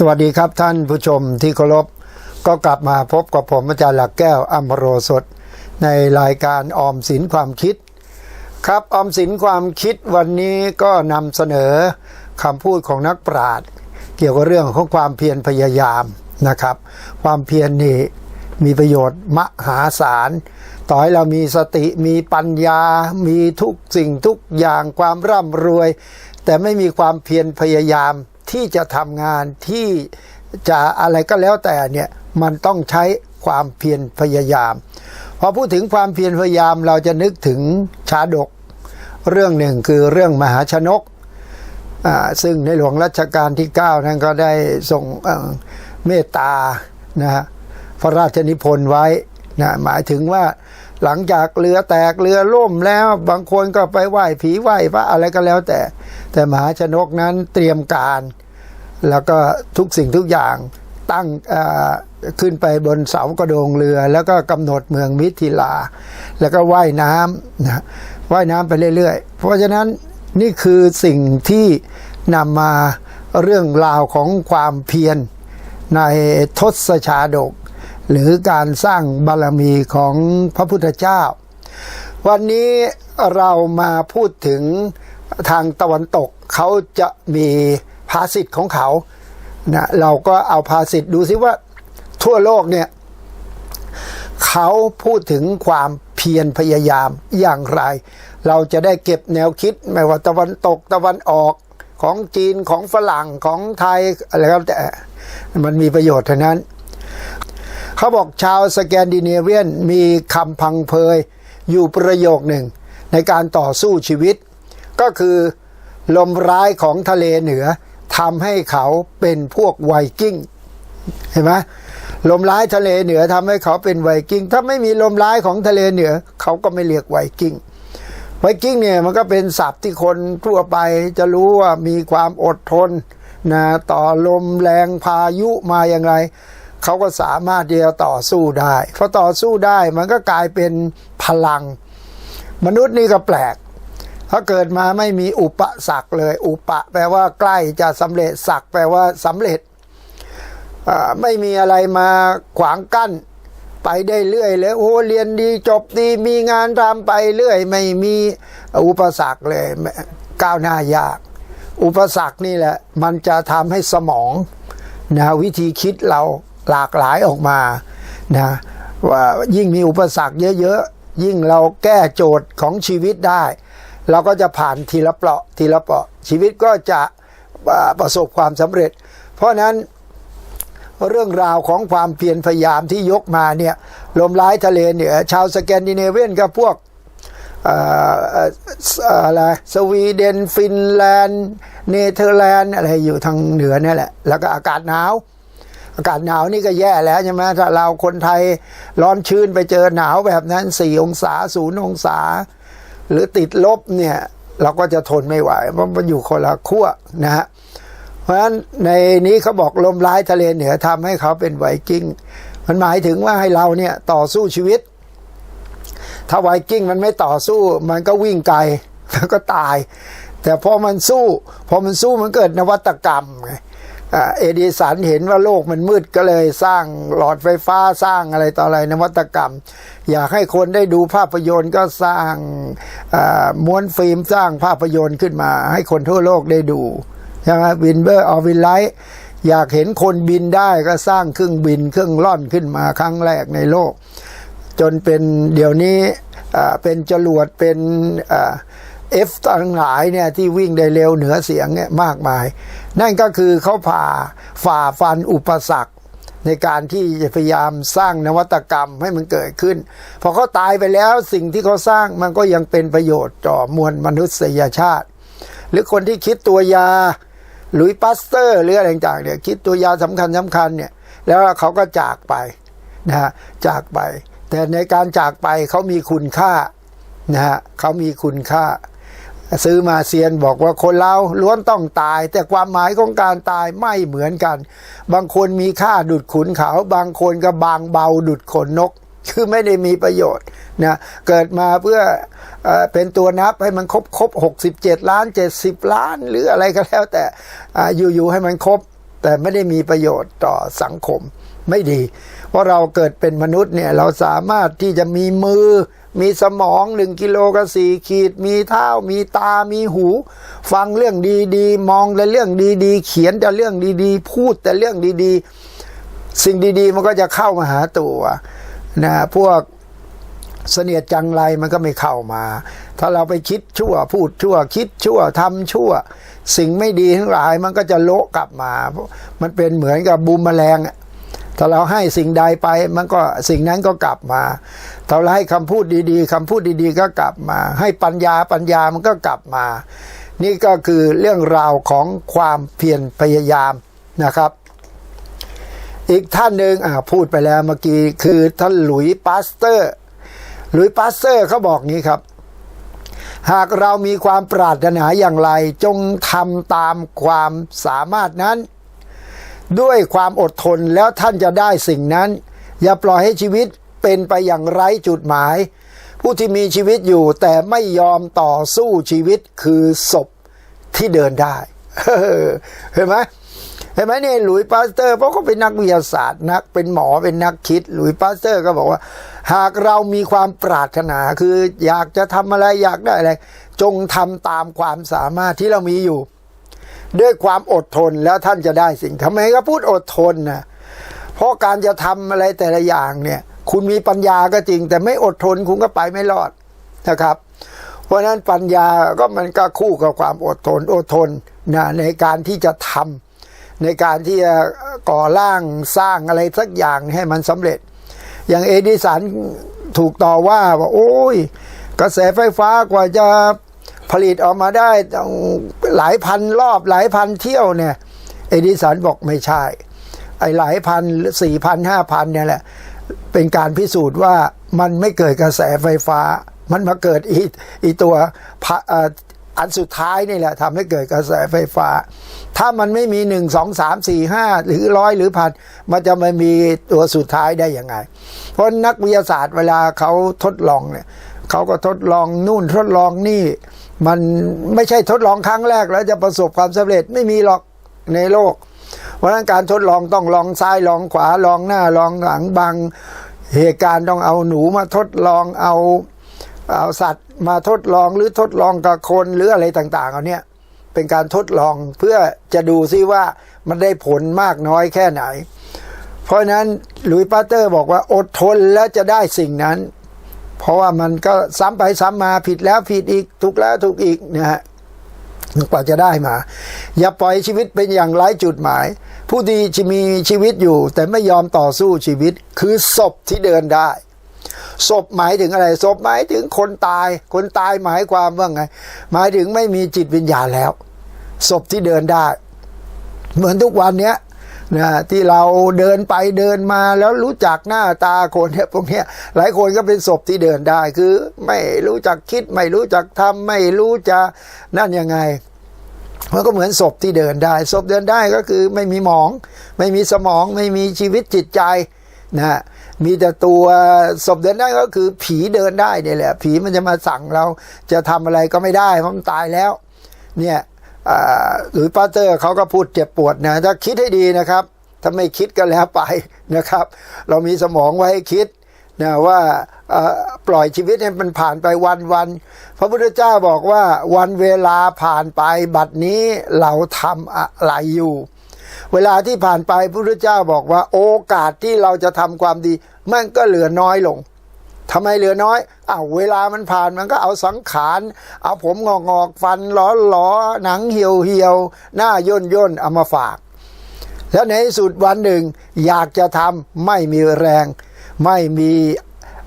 สวัสดีครับท่านผู้ชมที่เคารพก็กลับมาพบกับผมอาจารย์หลักแก้วอัมโรสดในรายการออมสินความคิด ครับออมสินความคิดวันนี้ก็นำเสนอคำพูดของนักปราชญ์เกี่ยวกับเรื่องของความเพียรพยายามนะครับ ความเพียรนี่มีประโยชน์มหาศาล ต่อให้เรามีสติมีปัญญา มีทุกสิ่งทุกอย่างความร่ำรวย แต่ไม่มีความเพียรพยายาม ที่จะทำงานที่จะอะไรก็แล้วแต่เนี่ยมันต้องใช้ความเพียรพยายาม พอพูดถึงความเพียรพยายามเราจะนึกถึงชาดก เรื่องหนึ่งคือเรื่องมหาชนก ซึ่งในหลวงรัชกาลที่ 9 นั้นก็ได้ส่งเอ่อเมตตานะฮะพระราชนิพนธ์ไว้นะหมายถึงว่าหลังจากเรือแตกเรือล่มแล้วบางคนก็ไปไหว้ผีไหว้พระอะไรก็แล้วแต่ แต่มหาชนกนั้นเตรียมการ แล้วก็ทุกสิ่งทุกอย่างตั้งขึ้นไปบนเสากระโดงเรือ แล้วก็กำหนดเมืองมิถิลา แล้วก็ว่ายน้ำนะว่ายน้ำไปเรื่อยๆ เพราะฉะนั้นนี่คือสิ่งที่นำมาเรื่องราวของความเพียรในทศชาดก หรือการสร้างบารมีของพระพุทธเจ้า วันนี้เรามาพูดถึงทางตะวันตกเขาจะมี ภาษิตของเขานะเราก็เอาภาษิตดูซิว่าทั่วโลกเนี่ยเขาพูดถึงความเพียรพยายามอย่างไร เราจะได้เก็บแนวคิดไม่ว่าตะวันตกตะวันออกของจีนของฝรั่งของไทยอะไรก็แล้วแต่มันมีประโยชน์เท่านั้น เขาบอกชาวสแกนดิเนเวียนมีคำพังเพยอยู่ประโยคหนึ่ง ในการต่อสู้ชีวิต ก็คือลมร้ายของทะเลเหนือ ทำให้เขาเป็นพวกไวกิ้งเห็นไหมลมร้ายทะเลเหนือทำให้เขาเป็นไวกิ้ง ถ้าไม่มีลมร้ายของทะเลเหนือ เขาก็ไม่เรียกไวกิ้ง ไวกิ้งเนี่ยมันก็เป็นศัพท์ที่คนทั่วไปจะรู้ว่ามีความอดทนนะต่อลมแรงพายุมาอย่างไร เขาก็สามารถที่จะต่อสู้ได้พอต่อสู้ได้มันก็กลายเป็นพลัง มนุษย์นี่ก็แปลก ถ้าเกิดมาไม่มีอุปสรรคเลย อุปะ แปลว่าใกล้จะสำเร็จสักแปลว่าสำเร็จไม่มีอะไรมาขวางกั้น ไปได้เรื่อยเลยโอ้เรียนดีจบดีมีงานทำไปเรื่อย ไม่มีอุปสรรคเลยก้าวหน้ายาก อุปสรรคนี่แหละ มันจะทำให้สมองนะวิธีคิดเราหลากหลายออกมานะว่ายิ่งมีอุปสรรคเยอะๆ ยิ่งเราแก้โจทย์ของชีวิตได้ เราก็จะผ่านทีละเปราะทีละเปราะชีวิตก็จะประสบความสำเร็จ เพราะฉะนั้นเรื่องราวของความเพียรพยายามที่ยกมาเนี่ยลมร้ายทะเลเหนือชาวสแกนดิเนเวียนกับพวกอะไรสวีเดนฟินแลนด์เนเธอร์แลนด์อะไรอยู่ทางเหนือนี่แหละ แล้วก็อากาศหนาว อากาศหนาวนี่ก็แย่แล้วใช่ไหมถ้าเราคนไทยร้อนชื้นไปเจอหนาวแบบนั้นสี่องศาศูนย์องศา หรือติดลบเนี่ยเราก็จะทนไม่ไหวเพราะมันอยู่คนละขั้วนะฮะเพราะฉะนั้นในนี้เขาบอกลมร้ายทะเลเหนือทำให้เขาเป็นไวกิ้ง มันหมายถึงว่าให้เราเนี่ยต่อสู้ชีวิต ถ้าไวกิ้งมันไม่ต่อสู้ มันก็วิ่งไกลแล้วก็ตาย แต่พอมันสู้ พอมันสู้มันเกิดนวัตกรรมไง เอดิสันเห็นว่าโลกมันมืดก็เลยสร้างหลอดไฟฟ้าสร้างอะไรต่ออะไรนวัตกรรม อยากให้คนได้ดูภาพยนตร์ก็สร้างม้วนฟิล์มสร้างภาพยนตร์ขึ้นมา ให้คนทั่วโลกได้ดูใช่ไหมวินเบอร์ออฟวินไลท์อยากเห็นคนบินได้ก็สร้างเครื่องบินเครื่องล่อนขึ้นมาครั้งแรกในโลก จนเป็นเดี๋ยวนี้เป็นจรวดเป็น เอฟทั้งหลายเนี่ยที่วิ่งได้เร็วเหนือเสียงเนี่ยมากมาย นั่นก็คือเขาผ่าฝ่าฟันอุปสรรค ในการที่จะพยายามสร้างนวัตกรรมให้มันเกิดขึ้น พอเขาตายไปแล้วสิ่งที่เขาสร้างมันก็ยังเป็นประโยชน์ต่อมวลมนุษยชาติ หรือคนที่คิดตัวยาหลุยปัสเตอร์ หรืออะไรต่างๆเนี่ยคิดตัวยาสำคัญสำคัญเนี่ยแล้วเขาก็จากไปนะฮะจากไป แต่ในการจากไปเขามีคุณค่านะฮะเขามีคุณค่า ซื้อมาเซียนบอกว่าคนเราล้วนต้องตาย แต่ความหมายของการตายไม่เหมือนกัน บางคนมีค่าดุดขุนเขา บางคนก็บางเบาดุดขนนก คือไม่ได้มีประโยชน์นะเกิดมาเพื่อเอเป็นตัวนับให้มันครบครบหกสิบเจ็ดล้านเจ็ดสิบล้าน หรืออะไรก็แล้วแต่ออยู่ๆให้มันครบ แต่ไม่ได้มีประโยชน์ต่อสังคมไม่ดี เพราะเราเกิดเป็นมนุษย์เนี่ยเราสามารถที่จะมีมือ มีสมองหนึ่งกิโลกับสี่ขีด มีเท้ามีตามีหู ฟังเรื่องดีๆ มองแต่เรื่องดีๆ เขียนแต่เรื่องดีๆ พูดแต่เรื่องดีๆ สิ่งดีๆ มันก็จะเข้ามาหาตัวนะพวกเสนียดจังไรมันก็ไม่เข้ามา ถ้าเราไปคิดชั่วพูดชั่ว คิดชั่วทำชั่ว สิ่งไม่ดีทั้งหลายมันก็จะโละกลับมา มันเป็นเหมือนกับบูมแมลงอะ ถ้าเราให้สิ่งใดไปมันก็สิ่งนั้นก็กลับมา ถ้าเราให้คำพูดดีๆคำพูดดีๆ ก็กลับมา ให้ปัญญาปัญญามันก็กลับมา นี่ก็คือเรื่องราวของความเพียรพยายามนะครับ อีกท่านหนึ่งอ่าพูดไปแล้วเมื่อกี้คือท่านหลุยส์ปาสเตอร์ หลุยส์ปาสเตอร์เขาบอกนี้ครับ หากเรามีความปรารถนาอย่างไรจงทำตามความสามารถนั้น ด้วยความอดทนแล้วท่านจะได้สิ่งนั้น อย่าปล่อยให้ชีวิตเป็นไปอย่างไร้จุดหมาย ผู้ที่มีชีวิตอยู่แต่ไม่ยอมต่อสู้ชีวิตคือศพที่เดินได้เห็นไหมเห็นไหมเนี่ยหลุยส์ปาสเตอร์เพราะเขาเป็นนักวิทยาศาสตร์นักเป็นหมอเป็นนักคิดหลุยส์ปาสเตอร์ก็บอกว่า หากเรามีความปรารถนาคืออยากจะทำอะไรอยากได้อะไร จงทำตามความสามารถที่เรามีอยู่ ด้วยความอดทนแล้วท่านจะได้สิ่งทำไมก็พูดอดทนนะเพราะการจะทำอะไรแต่ละอย่างเนี่ย คุณมีปัญญาก็จริง แต่ไม่อดทนคุณก็ไปไม่รอดนะครับ เพราะนั้นปัญญาก็มันก็คู่กับความอดทนอดทนนะในการที่จะทำในการที่จะก่อร่างสร้างอะไรสักอย่างให้มันสำเร็จ อย่างเอดิสันถูกต่อว่าว่าโอ้ยกระแสไฟฟ้ากว่าจะ ผลิตออกมาได้ต้องหลายพันรอบหลายพันเที่ยวเนี่ย เอดิสันบอกไม่ใช่ ไอ้หลายพันสี่พันห้าพันเนี่ยแหละ เป็นการพิสูจน์ว่ามันไม่เกิดกระแสไฟฟ้า มันมาเกิดอีอีตัวอันสุดท้ายนี่แหละทำให้เกิดกระแสไฟฟ้า ถ้ามันไม่มีหนึ่งสองสามสี่ห้าหรือร้อยหรือพันมันจะไม่มีตัวสุดท้ายได้ยังไง เพราะนักวิทยาศาสตร์เวลาเขาทดลองเนี่ยเขาก็ทดลองนู่นทดลองนี่ มันไม่ใช่ทดลองครั้งแรกแล้วจะประสบความสำเร็จไม่มีหรอกในโลก เพราะนั้นการทดลองต้องลองซ้ายลองขวาลองหน้าลองหลังบางเหตุการณ์ต้องเอาหนูมาทดลองเอาเอาสัตว์มาทดลองหรือทดลองกับคนหรืออะไรต่างๆเอาเนี่ยเป็นการทดลองเพื่อจะดูซิว่ามันได้ผลมากน้อยแค่ไหน เพราะฉะนั้นหลุยส์ปาเตอร์บอกว่าอดทนแล้วจะได้สิ่งนั้น เพราะว่ามันก็ซ้ำไปซ้ำมาผิดแล้วผิดอีกถูกแล้วถูกอีกนะฮะกว่าจะได้มา อย่าปล่อยชีวิตเป็นอย่างไร้จุดหมาย ผู้ดีจะมีชีวิตอยู่ แต่ไม่ยอมต่อสู้ชีวิต คือศพที่เดินได้ศพหมายถึงอะไรศพหมายถึงคนตาย คนตายหมายความว่าไง หมายถึงไม่มีจิตวิญญาณแล้วศพที่เดินได้ เหมือนทุกวันเนี้ย นะที่เราเดินไปเดินมาแล้วรู้จักหน้าตาคนเนี่ยพวกเนี้ยหลายคนก็เป็นศพที่เดินได้คือ ไม่รู้จักคิดไม่รู้จักทำไม่รู้จะนั่นยังไงมันก็เหมือนศพที่เดินได้ศพเดินได้ก็คือไม่มีหมอง ไม่มีสมอง ไม่มีชีวิตจิตใจนะมีแต่ตัวศพเดินได้ก็คือผีเดินได้เนี่ยแหละ ผีมันจะมาสั่งเราจะทำอะไรก็ไม่ได้เพราะมันตายแล้ว เนี่ย หรือปาเตอร์เขาก็พูดเจ็บปวดนะถ้าคิดให้ดีนะครับ ถ้าไม่คิดก็แล้วไปนะครับ เรามีสมองไว้ให้คิดนะว่าปล่อยชีวิตให้มันผ่านไปวันวันพระพุทธเจ้าบอกว่าวันเวลาผ่านไปบัดนี้เราทำอะไรอยู่ เวลาที่ผ่านไปพระพุทธเจ้าบอกว่าโอกาสที่เราจะทำความดี มันก็เหลือน้อยลง ทำไมเหลือน้อยอ้าวเวลามันผ่านมันก็เอาสังขารเอาผมงอกงอกฟันล้อล้อหนังเหี่ยวเหี่ยวหน้าย่นย่นเอามาฝาก แล้วในสุดวันหนึ่ง อยากจะทำไม่มีแรง ไม่มี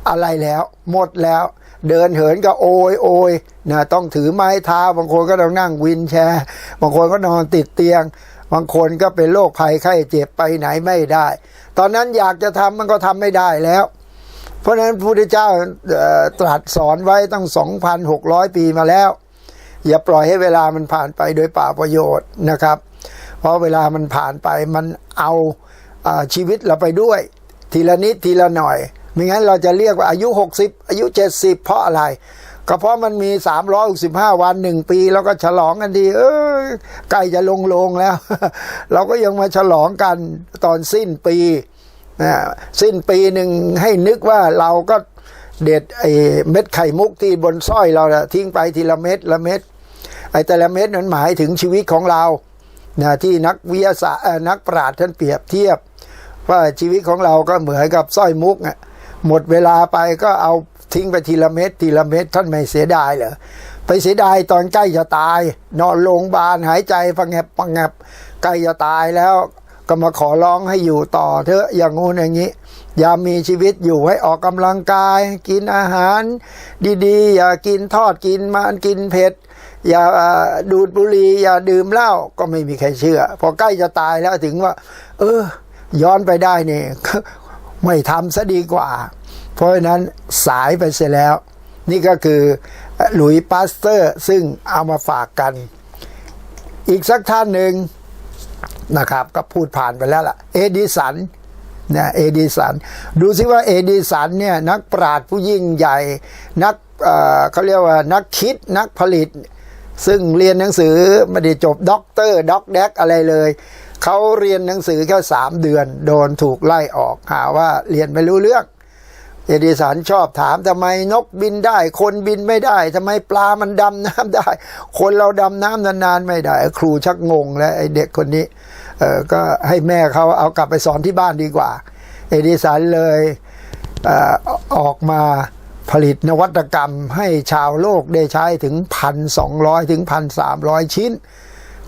อะไรแล้ว หมดแล้ว เดินเหินก็โอยโอยนะต้องถือไม้เท้าบางคนก็ต้องนั่งวินแชร์ บางคนก็นอนติดเตียง บางคนก็เป็นโรคภัยไข้เจ็บไปไหนไม่ได้ ตอนนั้นอยากจะทำมันก็ทำไม่ได้แล้ว เพราะฉะนั้นพระพุทธเจ้าตรัสสอนไว้ตั้ง 2,600 ปีมาแล้ว อย่าปล่อยให้เวลามันผ่านไปโดยป่าประโยชน์นะครับ เพราะเวลามันผ่านไปมันเอาอาชีวิตเราไปด้วย ทีละนิดทีละหน่อยไม่งั้นเราจะเรียกว่าอายุ 60 อายุ 70 เพราะอะไร ก็เพราะมันมี 365 วันหนึ่งปี แล้วก็ฉลองกันดี เออใกล้จะลงลงแล้ว เราก็ยังมาฉลองกันตอนสิ้นปี นะสิ้นปีหนึ่งให้นึกว่าเราก็เด็ดไอ้เม็ดไข่มุกที่บนสร้อยเราทิ้งไปทีละเม็ดละเม็ดไอ้แต่ละเม็ดนั้นหมายถึงชีวิตของเรานะที่นักวิทยาศาสตร์นักปราชญ์ท่านเปรียบเทียบ ว่าชีวิตของเราก็เหมือนกับสร้อยมุกอะหมดเวลาไปก็เอาทิ้งไปทีละเม็ดทีละเม็ดท่านไม่เสียดายเหรอไปเสียดายตอนใกล้จะตาย นอนโรงพยาบาลหายใจปังแงบปังแงบใกล้จะตายแล้ว ก็มาขอร้องให้อยู่ต่อเถอะอย่างงู้นอย่างนี้อย่ามีชีวิตอยู่ให้ออกกำลังกาย กินอาหาร ดีๆ อย่ากินทอดกินมันกินเผ็ด อย่าดูดบุหรี่อย่าดื่มเหล้าก็ไม่มีใครเชื่อ พอใกล้จะตายแล้วถึงว่า เออ ย้อนไปได้เนี่ยไม่ทำซะดีกว่า เพราะฉะนั้นสายไปเสียแล้ว นี่ก็คือหลุยปาสเตอร์ ซึ่งเอามาฝากกัน อีกสักท่านหนึ่ง นะครับ ก็พูดผ่านไปแล้วล่ะ เอดิสันนะเอดิสัน ดูซิว่าเอดิสันเนี่ยนักปราชญ์ผู้ยิ่งใหญ่นักเอ่อเขาเรียกว่านักคิดนักผลิต ซึ่งเรียนหนังสือไม่ได้จบด็อกเตอร์ด็อกแดกอะไรเลยเขาเรียนหนังสือแค่สามเดือน โดนถูกไล่ออกหาว่าเรียนไม่รู้เรื่อง เอดิสันชอบถามทำไมนกบินได้ คนบินไม่ได้ทำไมปลามันดำน้ำได้ คนเราดำน้ำนานๆไม่ได้ ครูชักงงแล้วไอเด็กคนนี้เออก็ให้แม่เขาเอากลับไปสอนที่บ้านดีกว่า เอดิสันเลยเออออกมาผลิตนวัตกรรมให้ชาวโลกได้ใช้ถึง 1,200 ถึง 1,300 ชิ้น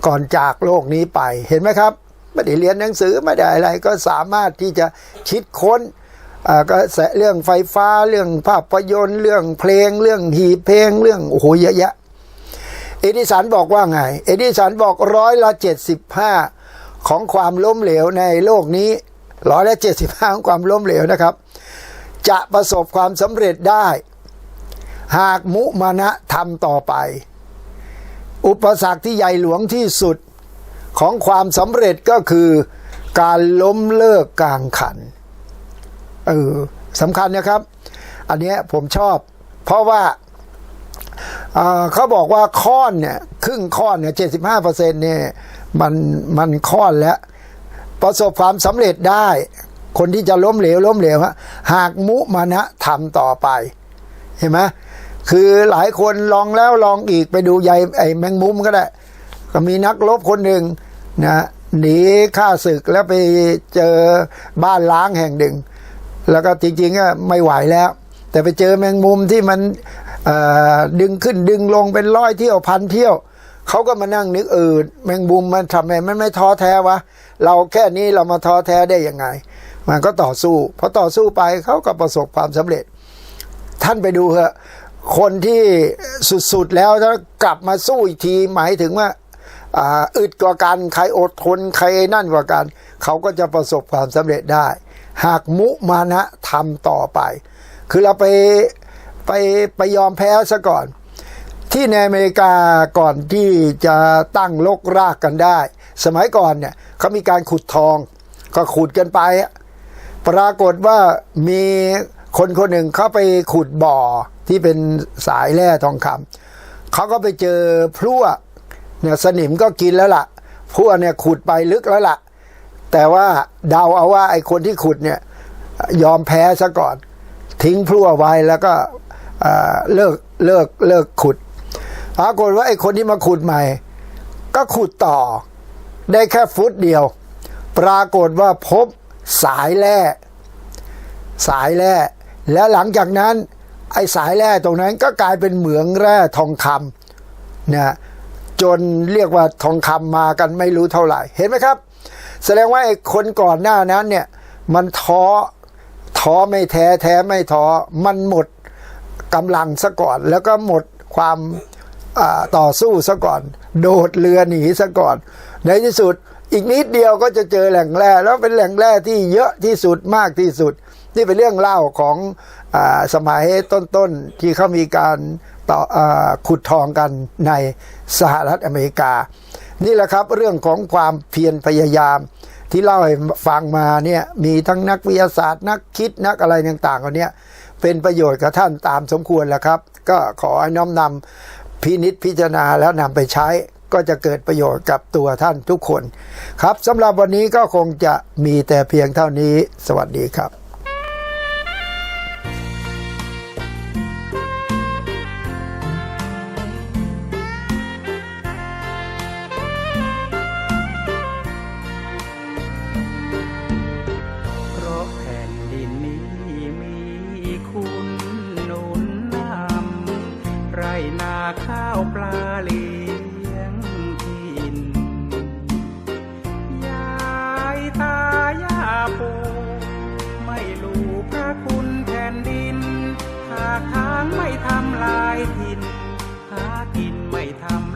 ก่อนจากโลกนี้ไปเห็นไหมครับ ไม่ได้เรียนหนังสือไม่ได้อะไรก็สามารถที่จะคิดค้น ก็แสเรื่องไฟฟ้าเรื่องภาพยนตร์เรื่องเพลงเรื่องหีเพลงเรื่องโอ้โหเยอะแยะเอดิสันบอกว่าไง เอดิสันบอกร้อยละเจ็ดสิบห้าของความล้มเหลวในโลกนี้ร้อยละเจ็ดสิบห้าของความล้มเหลวนะครับ จะประสบความสำเร็จได้ หากมุมานะทำต่อไป อุปสรรคที่ใหญ่หลวงที่สุดของความสำเร็จก็คือการล้มเลิกกลางขัน เออสำคัญนะครับ อันเนี้ยผมชอบ เพราะว่าอ่าเขาบอกว่าค้อนเนี่ยครึ่งค้อนเนี่ยเจ็ดสิบห้าเปอร์เซ็นเนี่ยมันมันค้อนแล้ว ประสบความสำเร็จได้ คนที่จะล้มเหลวล้มเหลวฮะหากมุมานะทำต่อไป เห็นไหมคือหลายคนลองแล้วลองอีกไปดูใยไอ้แมงมุมก็ได้ ก็มีนักรบคนหนึ่งนะหนีข้าศึกแล้วไปเจอบ้านล้างแห่งหนึ่ง แล้วก็จริงๆก็ไม่ไหวแล้ว แต่ไปเจอแมงมุมที่มันดึงขึ้นดึงลงเป็นร้อยเที่ยวพันเที่ยวเขาก็มานั่งนึกเออแมงมุมมันทำไมมันไม่ท้อแท้วะเราแค่นี้เรามาท้อแท้ได้ยังไง มันก็ต่อสู้พอต่อสู้ไปเขาก็ประสบความสำเร็จ ท่านไปดูเถอะคนที่สุดๆแล้วถ้ากลับมาสู้อีกทีหมายถึงว่าอ่าอึดกว่ากันใครอดทนใครนั่นกว่ากัน เขาก็จะประสบความสำเร็จได้ หากมุมานะทำต่อไป คือเราไปไปไปยอมแพ้ซะก่อน ที่ในอเมริกาก่อนที่จะตั้งลกรากกันได้ สมัยก่อนเนี่ยเขามีการขุดทอง ก็ขุดกันไปอะปรากฏว่ามีคนคนหนึ่งเขาไปขุดบ่อที่เป็นสายแร่ทองคำเขาก็ไปเจอพลั่วเนี่ยสนิมก็กินแล้วล่ะพลั่วเนี่ยขุดไปลึกแล้วล่ะ แต่ว่าเดาเอาว่าไอ้คนที่ขุดเนี่ย ยอมแพ้ซะก่อน ทิ้งพลั่วไว้แล้วก็เลิกเลิกเลิกขุดปรากฏว่าไอ้คนที่มาขุดใหม่ ก็ขุดต่อ ได้แค่ฟุตเดียว ปรากฏว่าพบสายแร่สายแร่แล้วหลังจากนั้น ไอ้สายแร่ตรงนั้นก็กลายเป็นเหมืองแร่ทองคำนะจนเรียกว่าทองคำมากันไม่รู้เท่าไหร่ เห็นไหมครับ แสดงว่าไอ้คนก่อนหน้านั้นเนี่ย มันท้อท้อไม่แท้แท้ไม่ท้อมันหมดกำลังซะก่อน แล้วก็หมดความต่อสู้ซะก่อน โดดเรือหนีซะก่อน ในที่สุดอีกนิดเดียวก็จะเจอแหล่งแร่แล้วเป็นแหล่งแร่ที่เยอะที่สุดมากที่สุด นี่เป็นเรื่องเล่าของอสมัยต้นๆที่เขามีการ ขุดทองกันในสหรัฐอเมริกา นี่แหละครับเรื่องของความเพียรพยายาม ที่เล่าให้ฟังมาเนี่ยมีทั้งนักวิทยาศาสตร์นักคิดนักอะไรต่างๆเหล่านี้เป็นประโยชน์กับท่านตามสมควรแหละครับ ก็ขอให้น้อมนำพินิษพิจารณาแล้วนำไปใช้ก็จะเกิดประโยชน์กับตัวท่านทุกคน ครับสำหรับวันนี้ก็คงจะมีแต่เพียงเท่านี้ สวัสดีครับ